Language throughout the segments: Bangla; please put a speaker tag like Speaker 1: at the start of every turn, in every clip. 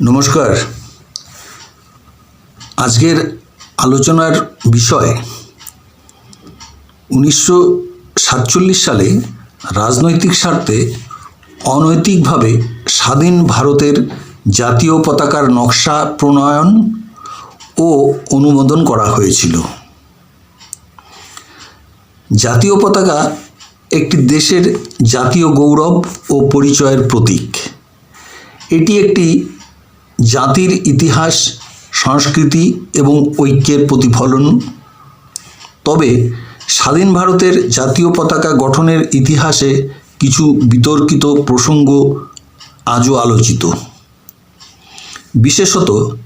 Speaker 1: নমস্কার। আজকের আলোচনার বিষয় উনিশশো সাতচল্লিশ সালে রাজনৈতিক স্বার্থে অনৈতিকভাবে স্বাধীন ভারতের জাতীয় পতাকার নকশা প্রণয়ন ও অনুমোদন করা হয়েছিল। জাতীয় পতাকা একটি দেশের জাতীয় গৌরব ও পরিচয়ের প্রতীক। এটি একটি জাতির ইতিহাস, সংস্কৃতি এবং ঐক্যের প্রতিফলন। তবে স্বাধীন ভারতের জাতীয় পতাকা গঠনের ইতিহাসে কিছু বিতর্কিত প্রসঙ্গ আজও আলোচিত। বিশেষত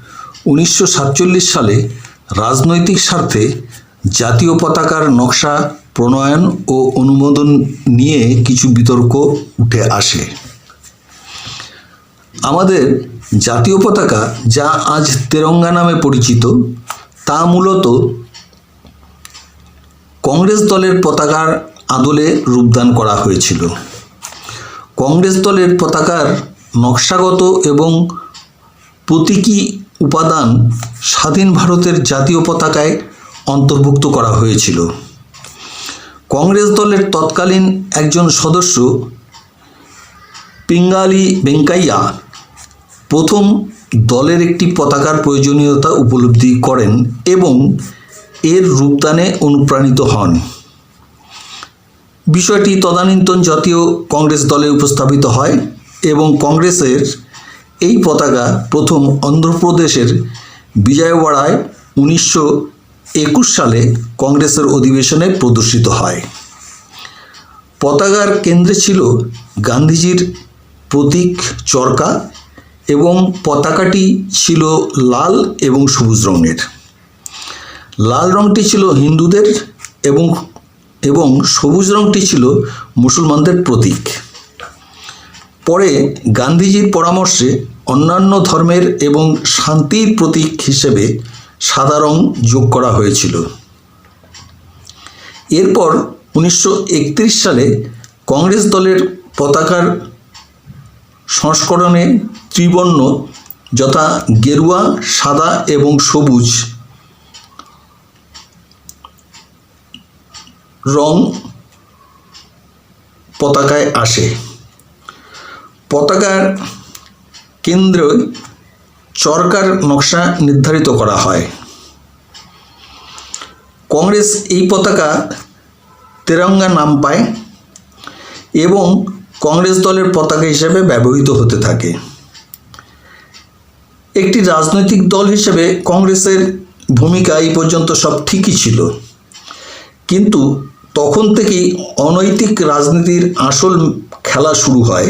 Speaker 1: উনিশশো সাতচল্লিশ সালে রাজনৈতিক স্বার্থে জাতীয় পতাকার নকশা, প্রণয়ন ও অনুমোদন নিয়ে কিছু বিতর্ক উঠে আসে। আমাদের জাতীয় পতাকা যা আজ তেরঙ্গা নামে পরিচিত, তা মূলত কংগ্রেস দলের পতাকার আদলে রূপদান করা হয়েছিল। কংগ্রেস দলের পতাকার নকশাগত এবং প্রতীকী উপাদান স্বাধীন ভারতের জাতীয় পতাকায় অন্তর্ভুক্ত করা হয়েছিল। কংগ্রেস দলের তৎকালীন একজন সদস্য পিঙ্গালি বেঙ্কাইয়া প্রথম দলের একটি পতাকার প্রয়োজনীয়তা উপলব্ধি করেন এবং এর রূপদানে অনুপ্রাণিত হন। বিষয়টি তদানীন্তন জাতীয় কংগ্রেস দলে উপস্থাপিত হয় এবং কংগ্রেসের এই পতাকা প্রথম অন্ধ্রপ্রদেশের বিজয়ওয়াড়ায় উনিশশো একুশ সালে কংগ্রেসের অধিবেশনে প্রদর্শিত হয়। পতাকার কেন্দ্রে ছিল গান্ধীজির প্রতীক চরকা এবং পতাকাটি ছিল লাল এবং সবুজ রঙের। লাল রঙটি ছিল হিন্দুদের এবং এবং সবুজ রঙটি ছিল মুসলমানদের প্রতীক। পরে গান্ধীজির পরামর্শে অন্যান্য ধর্মের এবং শান্তির প্রতীক হিসেবে সাদা রং যোগ করা হয়েছিল। এরপর উনিশশো একত্রিশ সালে কংগ্রেস দলের পতাকার সংস্করণে ত্রিবর্ণ যথা গেরুয়া, সাদা এবং সবুজ। রং পতাকায় আসে। পতাকার কেন্দ্রে চরকার নকশা নির্ধারিত করা হয়। কংগ্রেস এই পতাকা তেরঙ্গা নাম পায় এবং কংগ্রেস দলের পতাকা হিসেবে ব্যবহৃত হতে থাকে। একটি রাজনৈতিক দল হিসেবে কংগ্রেসের ভূমিকা এই পর্যন্ত সব ঠিকই ছিল। কিন্তু তখন থেকেই অনৈতিক রাজনীতির আসল খেলা শুরু হয়,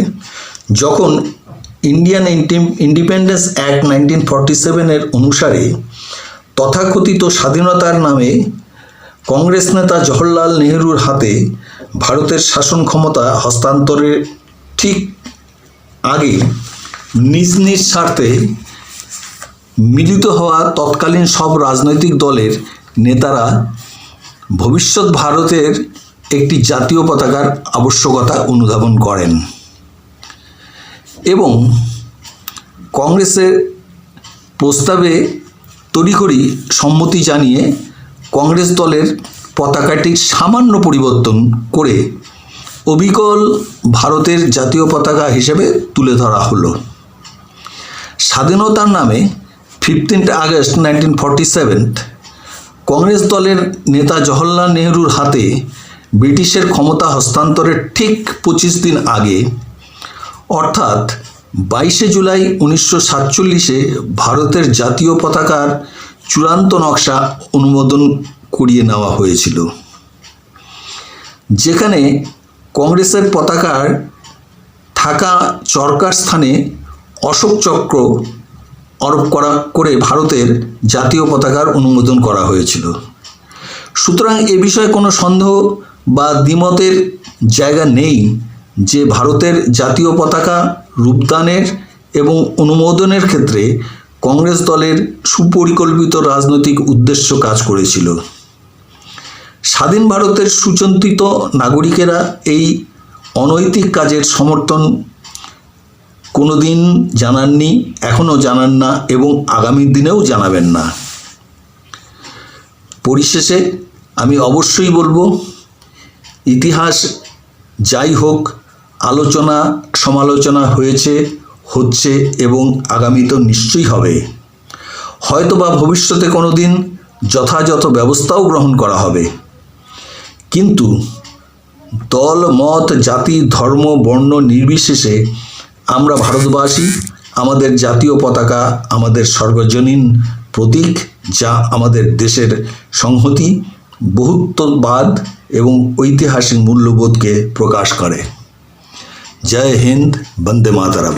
Speaker 1: যখন Indian independence act nineteen forty সেভেনের অনুসারে তথাকথিত স্বাধীনতার নামে কংগ্রেস নেতা জওহরলাল নেহরুর হাতে ভারতের শাসন ক্ষমতা হস্তান্তরের ঠিক আগে নিজ নিজ স্বার্থে মিলিত হওয়া তৎকালীন সব রাজনৈতিক দলের নেতারা ভবিষ্যৎ ভারতের একটি জাতীয় পতাকার আবশ্যকতা অনুধাবন করেন। এবং কংগ্রেসের প্রস্তাবে তড়িঘড়ি সম্মতি জানিয়ে কংগ্রেস দলের পতাকাটির সামান্য পরিবর্তন করে অবিকল ভারতের জাতীয় পতাকা হিসেবে তুলে ধরা হলো। স্বাধীনতার নামে fifteenth August nineteen forty seven Congress দলের নেতা জওহরলাল নেহরুর হাতে ব্রিটিশের ক্ষমতা হস্তান্তরের ঠিক পঁচিশ দিন আগে, অর্থাৎ বাইশে জুলাই উনিশশো সাতচল্লিশে ভারতের জাতীয় পতাকার চূড়ান্ত নকশা অনুমোদন করিয়ে নেওয়া হয়েছিল। যেখানে কংগ্রেসের পতাকার থাকা চরকার স্থানে অশোক চক্র আরোপ করা, করে ভারতের জাতীয় পতাকার অনুমোদন করা হয়েছিল। সুতরাং এ বিষয়ে কোনো সন্দেহ বা দ্বিমতের জায়গা নেই যে ভারতের জাতীয় পতাকা রূপদানের এবং অনুমোদনের ক্ষেত্রে কংগ্রেস দলের সুপরিকল্পিত রাজনৈতিক উদ্দেশ্য কাজ করেছিল। স্বাধীন ভারতের সুচিন্তিত নাগরিকেরা এই অনৈতিক কাজের সমর্থন কোনো দিন জানাননি, এখনও জানান না এবং আগামী দিনেও জানাবেন না। পরিশেষে আমি অবশ্যই বলব, ইতিহাস যাই হোক, আলোচনা, সমালোচনা হয়েছে, হচ্ছে এবং আগামী তো নিশ্চয়ই হবে। হয়তোবা ভবিষ্যতে কোনো দিন যথাযথ ব্যবস্থাও গ্রহণ করা হবে। কিন্তু দল, মত, জাতি, ধর্ম, বর্ণ নির্বিশেষে আমরা ভারতবাসী, আমাদের জাতীয় পতাকা, আমাদের সর্বজনীন প্রতীক যা আমাদের দেশের সংহতি, বহুত্ববাদ এবং ঐতিহাসিক মূল্যবোধকে প্রকাশ করে। জয় হিন্দ, বন্দে মাতারাম।